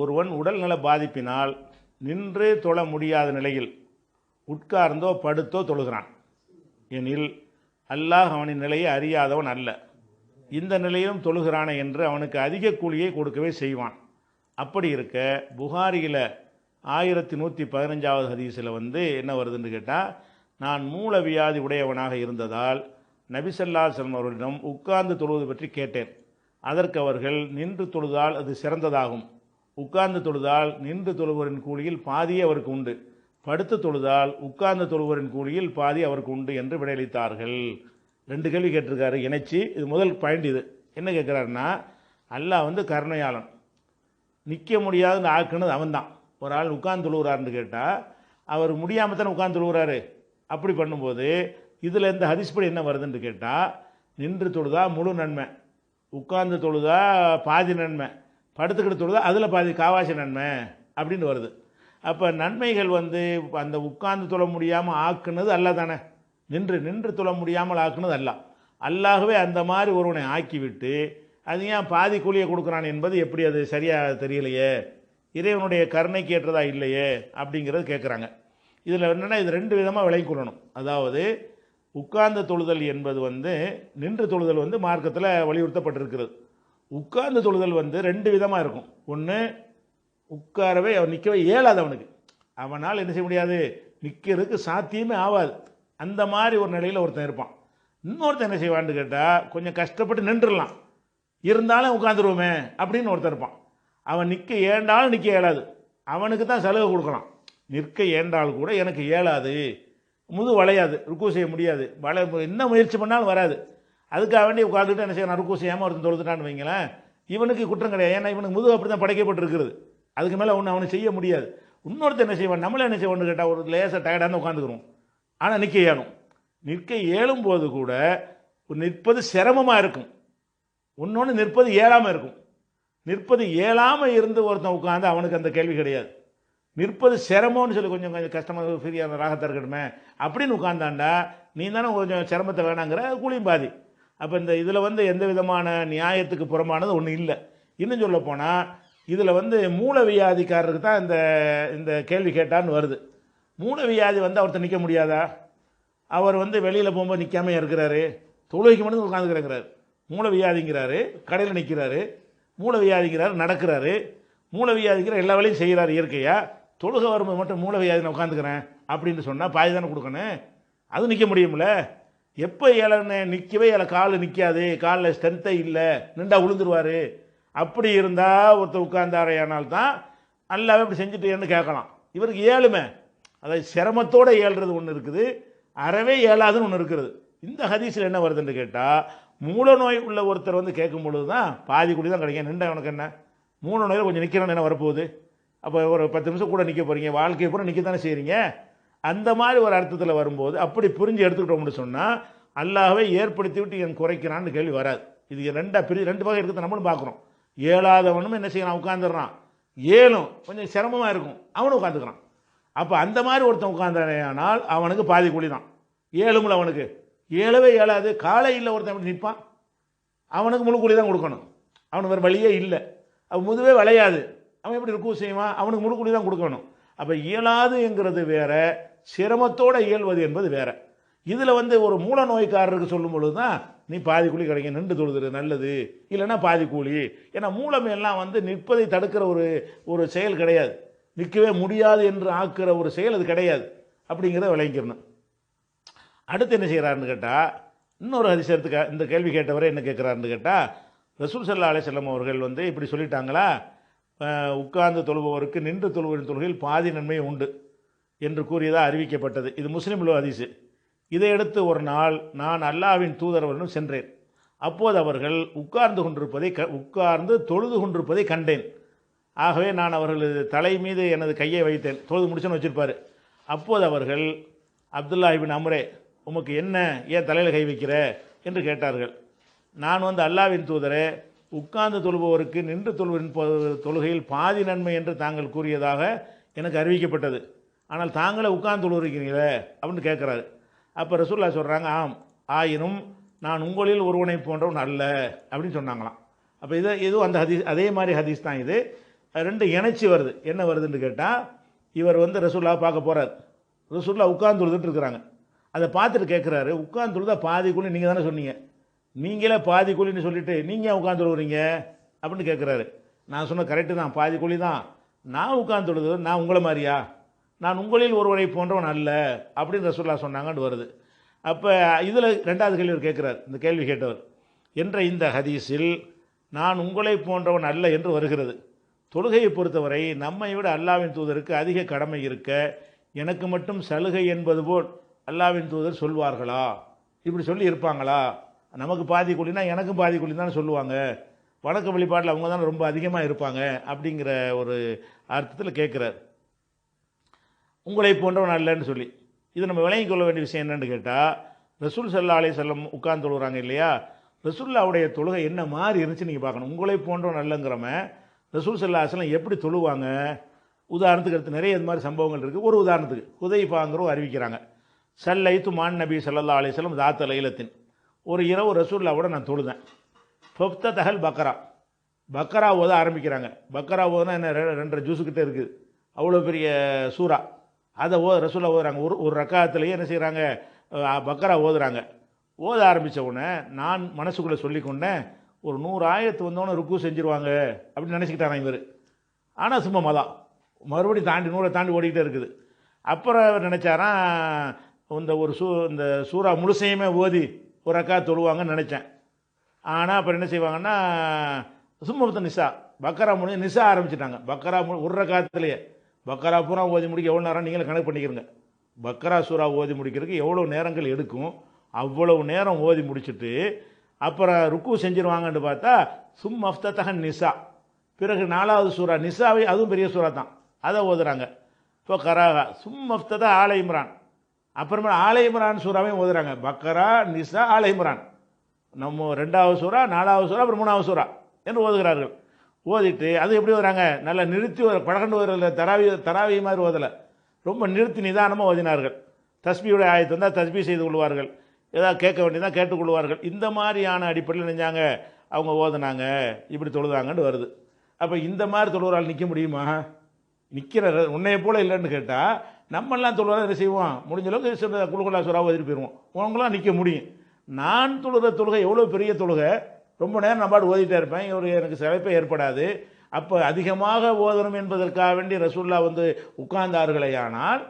ஒருவன் உடல்நல பாதிப்பினால் நின்று தொழ முடியாத நிலையில் உட்கார்ந்தோ படுத்தோ தொழுகிறான். எனில் அல்லாஹ் அவனின் நிலையை அறியாதவன் அல்ல. இந்த நிலையிலும் தொழுகிறானே என்று அவனுக்கு அதிக கூலியை கொடுக்கவே செய்வான். அப்படி இருக்க புகாரியில் ஆயிரத்தி நூற்றி பதினஞ்சாவது ஹதீஸில் வந்து என்ன வருதுன்னு கேட்டால் நான் மூல வியாதி உடையவனாக இருந்ததால் நபிசல்லா செல்வம் அவர்களிடம் உட்கார்ந்து தொழுவது பற்றி கேட்டேன். அதற்கு அவர்கள் நின்று தொழுதால் அது சிறந்ததாகும். உட்கார்ந்து தொழுதால் நின்று தொழுவரின் கூலியில் பாதியே அவருக்கு உண்டு. படுத்து தொழுதால் உட்கார்ந்து தொழுவரின் கூலியில் பாதி அவருக்கு உண்டு என்று விடையளித்தார்கள். ரெண்டு கேள்வி கேட்டிருக்காரு இணைச்சி. இது முதல் பாயிண்ட் இது. என்ன கேட்குறாருன்னா அல்லாஹ் வந்து கருணையாளன். நிற்க முடியாதுன்னு ஆக்குனது அவன்தான். ஒரு ஆள் உட்கார்ந்து தொழுகிறாருன்னு கேட்டால் அவர் முடியாமல் தானே உட்கார்ந்து தொழுகிறாரு. அப்படி பண்ணும்போது இதில் இந்த ஹதிஸ்படி என்ன வருதுன்னு கேட்டால் நின்று தொழுதா முழு நன்மை. உட்கார்ந்து தொழுதா பாதி நன்மை. படுத்துக்கிட்டு தொழுது அதில் பாதி காவாசி நன்மை அப்படின்னு வருது. அப்போ நன்மைகள் வந்து அந்த உட்கார்ந்து தொழ முடியாமல் ஆக்குனது அல்ல தானே. நின்று நின்று தொழ முடியாமல் ஆக்குனது அல்ல அல்லாகவே அந்த மாதிரி ஒருவனை ஆக்கிவிட்டு அது ஏன் பாதி கூலியை கொடுக்குறான் என்பது எப்படி அது சரியாக தெரியலையே? இறைவனுடைய கருணைக்கு ஏற்றதா இல்லையே? அப்படிங்கிறது கேட்குறாங்க இதில் என்னென்னா இது ரெண்டு விதமாக விளங்கி கொள்ளணும். அதாவது உட்கார்ந்த தொழுதல் என்பது வந்து நின்று தொழுதல் வந்து மார்க்கத்தில் வலியுறுத்தப்பட்டிருக்கிறது. உட்கார்ந்து தொழுதல் வந்து ரெண்டு விதமாக இருக்கும். ஒன்று உட்காரவே அவன் நிற்கவே இயலாது அவனுக்கு. அவனால் என்ன செய்ய முடியாது? நிற்கிறதுக்கு சாத்தியமே ஆகாது அந்த மாதிரி ஒரு நிலையில் ஒருத்தன் இருப்பான். இன்னொருத்தன் என்ன செய்வான்னு கேட்டால் கொஞ்சம் கஷ்டப்பட்டு நின்றுடலாம். இருந்தாலும் உட்காந்துருவோமே அப்படின்னு ஒருத்தன் இருப்பான். அவன் நிற்க ஏண்டாலும் நிற்க இயலாது. அவனுக்கு தான் சலுகை கொடுக்கலாம். நிற்க ஏண்டால் கூட எனக்கு இயலாது. முது வளையாது. ருக்கு செய்ய முடியாது. வள என்ன முயற்சி பண்ணாலும் வராது. அதுக்காக வேண்டி உட்காந்துட்டு என்ன செய்யணும் ருக்கு செய்யாமல் ஒருத்தன் தொழுதுட்டான்னு வைங்களேன். இவனுக்கு குற்றம் கிடையாது. ஏன்னா இவனுக்கு முதுகு அப்படி தான் படைக்கப்பட்டிருக்கிறது. அதுக்கு மேலே ஒன்று அவனை செய்ய முடியாது. இன்னொருத்தர் என்ன செய்வான்? நம்மளே என்ன செய்வோம்னு கேட்டால் ஒரு லேசாக டயர்டாக உட்காந்துக்கிறோம் ஆனால் நிற்க ஏழும் நிற்க ஏழும் போது கூட நிற்பது சிரமமாக இருக்கும். இன்னொன்று நிற்பது ஏழாமல் இருக்கும். நிற்பது ஏழாமல் இருந்து ஒருத்தன் உட்காந்து அவனுக்கு அந்த கேள்வி கிடையாது. நிற்பது சிரமம்னு சொல்லி கொஞ்சம் கொஞ்சம் கஷ்டமாக ஃப்ரீயான ராகத்தை இருக்கட்டுமே அப்படின்னு உட்காந்தாண்டா நீ தானே கொஞ்சம் சிரமத்தை வேணாங்கிற கூலியும் பாதி. அப்போ இந்த இதில் வந்து எந்த விதமான நியாயத்துக்கு புறமானது ஒன்றும் இல்லை. இன்னும் சொல்ல போனால் இதில் வந்து மூலவியாதிக்காரருக்கு தான் இந்த இந்த கேள்வி கேட்டான்னு வருது. மூலவியாதி வந்து அவர்கிட்ட நிற்க முடியாதா? அவர் வந்து வெளியில் போகும்போது நிற்காம இருக்கிறாரு. தொழுகைக்கு மட்டும் உட்காந்துக்கிறேங்கிறாரு மூலவியாதிங்கிறாரு கடையில் நிற்கிறாரு மூலவியாதிங்கிறாரு நடக்கிறாரு. மூலவியாதிங்கிற எல்லா வேலையும் செய்கிறாரு இயற்கையாக தொழுகை வரும்போது மட்டும் மூலவியாதி நான் உட்காந்துக்கிறேன் அப்படின்னு சொன்னால் பாதி தானே கொடுக்கணும். அது நிற்க முடியும்ல? எப்போ இலன்னு நிற்கவே இலை கால் நிற்காது காலில் ஸ்ட்ரென்த்தே இல்லை நின்றா விழுந்துருவார் அப்படி இருந்தால் ஒருத்தர் உட்கார்ந்தாரையானால் தான் நல்லாவே இப்படி செஞ்சுட்டேன்னு கேட்கலாம். இவருக்கு ஏழுமே. அதாவது சிரமத்தோடு ஏழுறது ஒன்று இருக்குது அறவே ஏழாதுன்னு ஒன்று இருக்கிறது இந்த ஹதீஸில் என்ன வருதுன்னு கேட்டால் மூல நோய் உள்ள ஒருத்தர் வந்து கேட்கும் பொழுது தான் பாதி குடி தான் கிடைக்கும். நின்ற உனக்கு என்ன? மூல நோயில் கொஞ்சம் நிற்கிறோன்னு என்ன வரப்போகுது? அப்போ ஒரு பத்து நிமிஷம் கூட நிற்க போகிறீங்க வாழ்க்கையை பூரா நிற்க தானே செய்கிறீங்க அந்த மாதிரி ஒரு அர்த்தத்தில் வரும்போது அப்படி புரிஞ்சு எடுத்துக்கிட்டோம்னு சொன்னால் அல்லாவே ஏற்படுத்தி விட்டு என் குறைக்கிறான்னு கேள்வி வராது. இது ரெண்டாக பிரி ரெண்டு வகை இருக்குது நம்மளும் பார்க்குறோம். ஏழாதவனும் என்ன செய்யலாம் உட்காந்துடுறான் ஏழும் கொஞ்சம் சிரமமாக இருக்கும். அவனும் உட்காந்துக்கிறான் அப்போ அந்த மாதிரி ஒருத்தன் உட்காந்தானால் அவனுக்கு பாதி கூலி தான் ஏழுமுல அவனுக்கு. ஏழவே ஏழாது. காலையில் ஒருத்தன் அப்படி நிற்பான். அவனுக்கு முழு கூலி தான் கொடுக்கணும். அவனுக்கு வேறு வழியே இல்லை. அவன் முதுவே விளையாது. அவன் எப்படி இருக்கும் செய்வான்? அவனுக்கு முழு கூலி தான் கொடுக்கணும். அப்போ இயலாதுங்கிறது வேற சிரமத்தோடு இயல்வது என்பது வேற. இதில் வந்து ஒரு மூல நோய்க்காரருக்கு சொல்லும் பொழுது தான் நீ பாதி கூலி கிடைக்க நின்று தொழுதுரு நல்லது. இல்லைன்னா பாதி கூலி. ஏன்னா மூலம் எல்லாம் வந்து நிற்பதை தடுக்கிற ஒரு ஒரு செயல் கிடையாது. நிற்கவே முடியாது என்று ஆக்குற ஒரு செயல் அது கிடையாது. அப்படிங்கிறத விளங்கிக்கணும். அடுத்து என்ன செய்கிறாருன்னு கேட்டால் இன்னொரு அதிசயத்துக்கு இந்த கேள்வி கேட்டவரை என்ன கேட்குறாருன்னு கேட்டால் ரசூல் சல்லா அலிசல்லம் அவர்கள் வந்து இப்படி சொல்லிட்டாங்களா? உட்கார்ந்து தொழுபவருக்கு நின்று தொழுவின் தொழுகையில் பாதி நன்மை உண்டு. என்று கூறியதாக அறிவிக்கப்பட்டது. இது முஸ்லீம் அதிசு இதையடுத்து ஒரு நாள் நான் அல்லாவின் தூதரவரிடம் சென்றேன். அப்போது அவர்கள் உட்கார்ந்து கொண்டிருப்பதை க உட்கார்ந்து தொழுது கொண்டிருப்பதை கண்டேன். ஆகவே நான் அவர்களது தலை மீது எனது கையை வைத்தேன். தொழுது முடிச்சுன்னு வச்சுருப்பார். அப்போது அவர்கள் அப்துல்லாஹிபின் அமரே அம்ரே உமக்கு என்ன ஏன் தலையில் கை வைக்கிற? என்று கேட்டார்கள். நான் வந்து அல்லாவின் தூதரே உட்கார்ந்து தொழுபவருக்கு நின்று தொழுவின் தொழுகையில் பாதி நன்மை என்று தாங்கள் கூறியதாக எனக்கு அறிவிக்கப்பட்டது. ஆனால் தாங்களே உட்கார்ந்து தொழுகிறீங்களே அப்படின்னு கேட்குறாரு. அப்போ ரசூல்லா சொல்கிறாங்க ஆம் ஆயினும் நான் உங்களில் ஒருவனை போன்றவன் அல்ல அப்படின்னு சொன்னாங்களாம். அப்போ இதை இதுவும் அந்த ஹதீஸ் அதே மாதிரி ஹதீஸ் தான் இது. ரெண்டு இணைச்சி வருது. என்ன வருதுன்னு கேட்டால் இவர் வந்து ரசூல்லா பார்க்க போகிறார் ரசூல்லா உட்கார்ந்து இருக்கிறாங்க. அதை பார்த்துட்டு கேட்குறாரு உட்கார்ந்து தொழுதா பாதி கூலி நீங்கள் தானே சொன்னீங்க? நீங்களே பாதி கூலின்னு சொல்லிவிட்டு நீங்கள் ஏன் உட்கார்ந்து அப்படின்னு கேட்குறாரு. நான் சொன்ன கரெக்டு தான் பாதி கூலி தான். நான் உட்காந்து நான் உங்களை மாதிரியா? நான் உங்களில் ஒருவரை போன்றவன் அல்ல அப்படின்னு ரசூல்லா சொன்னாங்கன்னு வருது. அப்போ இதில் ரெண்டாவது கேள்வி கேட்குறார். இந்த கேள்வி கேட்டவர் என்ற இந்த ஹதீஸில் நான் உங்களை போன்றவன் அல்ல என்று வருகிறது. தொழுகையை பொறுத்தவரை நம்மை விட அல்லாவின் தூதருக்கு அதிக கடமை இருக்க எனக்கு மட்டும் சலுகை என்பது போல் அல்லாவின் தூதர் சொல்வார்களா? இப்படி சொல்லி இருப்பாங்களா? நமக்கு பாதி கூலினா எனக்கும் பாதி கூலி தானே சொல்லுவாங்க. வணக்க வழிபாட்டில் அவங்க தான் ரொம்ப அதிகமாக இருப்பாங்க அப்படிங்கிற ஒரு அர்த்தத்தில் கேட்குறார். உங்களை போன்றவன் அல்லன்னு சொல்லி. இது நம்ம விளங்கிக் கொள்ள வேண்டிய விஷயம் என்னென்னு கேட்டால் ரசூல் சல்லா அலைஹி செல்லம் உட்கார்ந்து தொழுகிறாங்க இல்லையா? ரசூல்லாவுடைய தொழுகை என்ன மாதிரி இருந்துச்சு நீங்கள் பார்க்கணும். உங்களை போன்றவன் அல்லங்கிறவன் ரசூல் சல்லா அலிஸ்லாம் எப்படி தொழுவாங்க? உதாரணத்துக்கு அடுத்து நிறைய இது மாதிரி சம்பவங்கள் இருக்குது ஒரு உதாரணத்துக்கு ஹுதைஃபாங்கிறவங்க அறிவிக்கிறாங்க. சல்லைத்து மான் நபி சல்லா அலிஸ்லம் தாத்த லைலத்தின். ஒரு இரவு ரசூல்லாவோட நான் தொழுதேன். ஃபப்த தஹல் பக்கரா. பக்கரா ஓத ஆரம்பிக்கிறாங்க. பக்கரா ஓதுனா என்ன ரெ- ரெண்டரை ஜூஸுக்கிட்டே இருக்குது. அவ்வளோ பெரிய சூறா. அதை ஓ ரசூலா ஓதுறாங்க. ஒரு ஒரு ரக்காத்துலேயே என்ன செய்கிறாங்க பக்கரா ஓதுறாங்க. ஓத ஆரம்பித்த உடனே நான் மனசுக்குள்ளே சொல்லிக்கொண்டேன் ஒரு நூறு ஆயிரத்து வந்தோடனே ருக்கு செஞ்சுருவாங்க அப்படின்னு நினச்சிக்கிட்டாங்க இவர். ஆனால் சும்மா மதம் மறுபடியும் தாண்டி நூறை தாண்டி ஓடிக்கிட்டே இருக்குது. அப்புறம் அவர் நினச்சாராம் இந்த ஒரு சூ இந்த சூறா முழுசையுமே ஓதி ஒரு அக்கா தொழுவாங்கன்னு நினச்சேன். ஆனால் அப்புறம் என்ன செய்வாங்கன்னா சும்மபத்த நிசா பக்கரா முடிஞ்சு நிசா ஆரம்பிச்சிட்டாங்க. பக்கரா மு- ஒரு ரக்காத்துலேயே. பக்கரா பூரா ஓதி முடிக்க எவ்வளோ நேரம் நீங்களும் கணக்கு பண்ணிக்கிறங்க பக்கரா சூறா ஓதி முடிக்கிறதுக்கு எவ்வளோ நேரங்கள் எடுக்கும்? அவ்வளவு நேரம் ஓதி முடிச்சிட்டு அப்புறம் ருக்கு செஞ்சிருவாங்கன்னு பார்த்தா சும் அஃப்தகன் நிசா. பிறகு நாலாவது சூறா நிசாவை அதுவும் பெரிய சூறா தான். அதை ஓதுறாங்க. இப்போ கராகா சும் அஃப்ததா ஆலை இம்ரான். அப்புறமா ஆலை இம்ரான் சூறாவையும் ஓதுறாங்க. பக்கரா நிசா ஆலை இம்ரான். நம்ம ரெண்டாவது சூறா நாலாவது சூறா அப்புறம் மூணாவது சூறா என்று ஓதுகிறார்கள். ஓதிட்டு அது எப்படி ஓதுறாங்க? நல்லா நிறுத்தி ஒரு பழகண்டு ஓதுறதில்ல தராவி தராவி மாதிரி ஓதலை. ரொம்ப நிறுத்தி நிதானமாக ஓதினார்கள். தஸ்பியுடைய ஆயத்து வந்தால் தஸ்பி செய்து கொள்வார்கள். ஏதாவது கேட்க வேண்டியதாக கேட்டுக்கொள்வார்கள் இந்த மாதிரியான அடிப்படையில் நினைஞ்சாங்க. அவங்க ஓதுனாங்க. இப்படி தொழுதாங்கன்னு வருது. அப்போ இந்த மாதிரி தொழுவரால் நிற்க முடியுமா? நிற்கிற உன்னைய போல் இல்லைன்னு கேட்டால் நம்மெல்லாம் தொழுவராக என்ன செய்வோம்? முடிஞ்ச அளவுக்கு சில குழுக்குள்ளா ஓதிட்டு போயிடுவோம் உங்களாம் நிற்க முடியும். நான் தொழுகிற தொழுகை எவ்வளோ பெரிய தொழுகை? ரொம்ப நேரம் நான் பாட்டு ஓதிட்டே இருப்பேன். இவர் எனக்கு சிறப்பே ஏற்படாது. அப்போ அதிகமாக ஓதணும் என்பதற்காக வேண்டி ரசூல்லா வந்து உட்கார்ந்தார்களேயானால்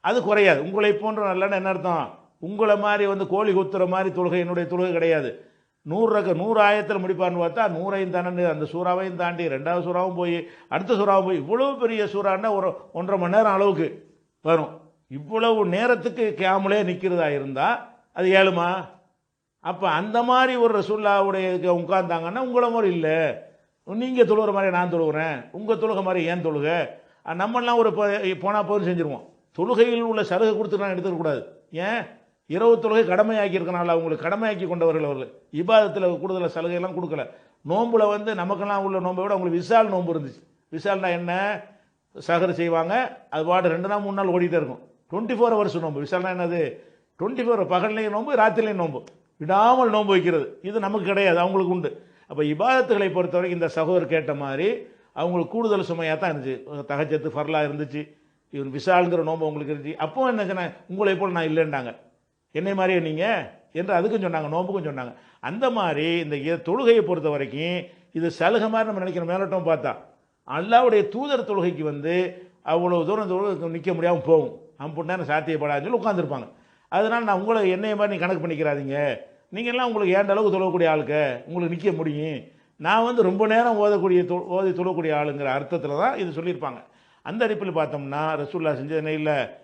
அது குறையாது. உங்களை போன்ற நல்லன்னு என்ன அர்த்தம்? உங்களை மாதிரி வந்து கோழி குத்துற மாதிரி தொழுகை என்னுடைய தொழுகை கிடையாது. நூறு ரக நூறு ஆயிரத்தில் முடிப்பான்னு பார்த்தா நூறையும் தானே அந்த சூறாவையும் தாண்டி ரெண்டாவது சூறாவும் போய் அடுத்த சூறாவும் போய் இவ்வளோ பெரிய சூறான்னா ஒரு ஒன்றரை மணி நேரம் அளவுக்கு வரும். இவ்வளவு நேரத்துக்கு கேமலே நிற்கிறதா இருந்தால் அது ஏழுமா? அப்போ அந்த மாதிரி ஒரு ரசுல்லாவுடைய இதுக்கு உட்கார்ந்தாங்கன்னா உங்களை மாதிரி இல்லை. நீங்கள் தொழுகிற மாதிரி நான் தொழுகிறேன். உங்கள் தொழுகை மாதிரி ஏன் தொழுக? நம்மளாம் நம்மெல்லாம் ஒரு போனால் போதும் செஞ்சுருவோம். தொழுகையில் உள்ள சலுகை கொடுத்து நான் எடுத்துக்கக்கூடாது ஏன்? இரவு தொழுகை கடமையாக்கி இருக்கனால அவங்களுக்கு கடமையாக்கி கொண்டவர்கள் அவர்கள். இபாதத்தில் கூடுதல் சலுகையெல்லாம் கொடுக்கல. நோம்பில் வந்து நமக்கெல்லாம் உள்ள நோன்பை விட அவங்களுக்கு விசால் நோம்பு இருந்துச்சு. விசால்னா என்ன? சகர் செய்வாங்க. அது பாட்டு ரெண்டு நாள் மூணு நாள் ஓடிட்டே இருக்கும். டுவெண்ட்டி ஃபோர் ஹவர்ஸ் நோம்பு. விசால்னா என்னது? டுவெண்ட்டி ஃபோர் பகல்லையும் நோம்பு ராத்திரிலையும் நோம்பு. விடாமல் நோன்பு வைக்கிறது. இது நமக்கு கிடையாது அவங்களுக்கு உண்டு. அப்போ இபாதத்துகளை பொறுத்தவரைக்கும் இந்த சகோதரர் கேட்ட மாதிரி அவங்களுக்கு கூடுதல் சுமையாக தான் இருந்துச்சு. தகச்சத்து ஃபர்லாக இருந்துச்சு. இவர் விசாலுங்கிற நோன்பு உங்களுக்கு இருந்துச்சு. அப்போ என்ன சொன்னேன் உங்களை போல் நான் இல்லைன்றாங்க. என்னை மாதிரியே நீங்கள் என்று அதுக்கும் சொன்னாங்க நோம்புக்கும் சொன்னாங்க. அந்த மாதிரி இந்த தொழுகையை பொறுத்த வரைக்கும் இது சலுகை மாதிரி நம்ம நினைக்கிற மேலட்டம் பார்த்தா. அல்லாவுடைய தூதர் தொழுகைக்கு வந்து அவ்வளோ தூரம் தூரம் நிற்க முடியாமல் போகும். அம்புட்டு நேரம் சாத்தியப்படாதுன்னு சொல்லி உட்காந்துருப்பாங்க அதனால் நான் உங்களை என்னைய மாதிரி நீ கணக்கு பண்ணிக்கிறாதீங்க நீங்கள்லாம் உங்களுக்கு ஏண்ட அளவுக்கு தொழக்கூடிய ஆளுக்க? உங்களுக்கு நிற்க முடியும். நான் வந்து ரொம்ப நேரம் ஓதக்கூடிய தொ- ஓதி தொழக்கூடிய ஆளுங்கிற அர்த்தத்தில் தான் இது சொல்லியிருப்பாங்க. அந்த அடிப்பில் பார்த்தோம்னா ரசூல்லா செஞ்சதுனே இல்லை?